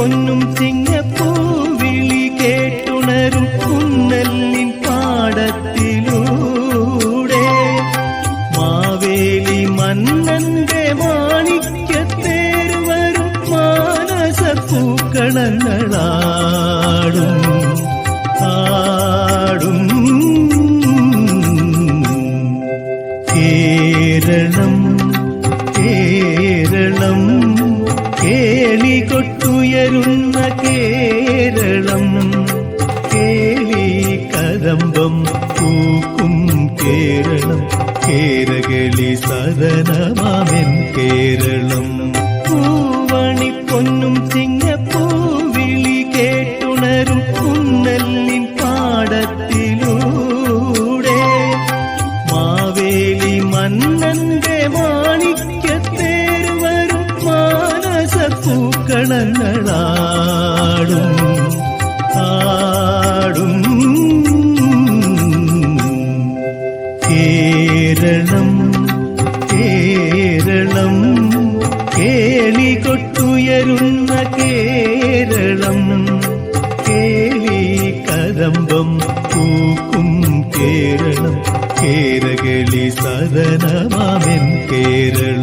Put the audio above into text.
പൊന്നും ചിങ്ങപ്പൂവിളി കേട്ടുണരും കുന്നല്ലിൻ പാടത്തിലൂടെ. മാവേലി മന്നന്റെ മാണിക്യത്തേര് വരും മാനസ പൂക്കളങ്ങളാടും. ആടും. കേരളം കൊട്ടുയരുന്ന കേരളം കേളി കദംബം പൂക്കും കേരളം കേരകളി സദനമാമൻ കേരളം. പൂവണി പൊന്നും ചിങ്ങപ്പൂവിളി കേട്ടുണരും കുന്നല്ലിൻ പാടത്തിലൂടെ. മാവേലി മന്നന്റെ പൂക്കളങ്ങളാടും ആടും. കേരളം കേരളം കേളി കൊട്ടുയരുന്ന കേരളം. കേളി കദംബം പൂക്കും കേരളം കേരകളി സദനമാമൻ കേരളം.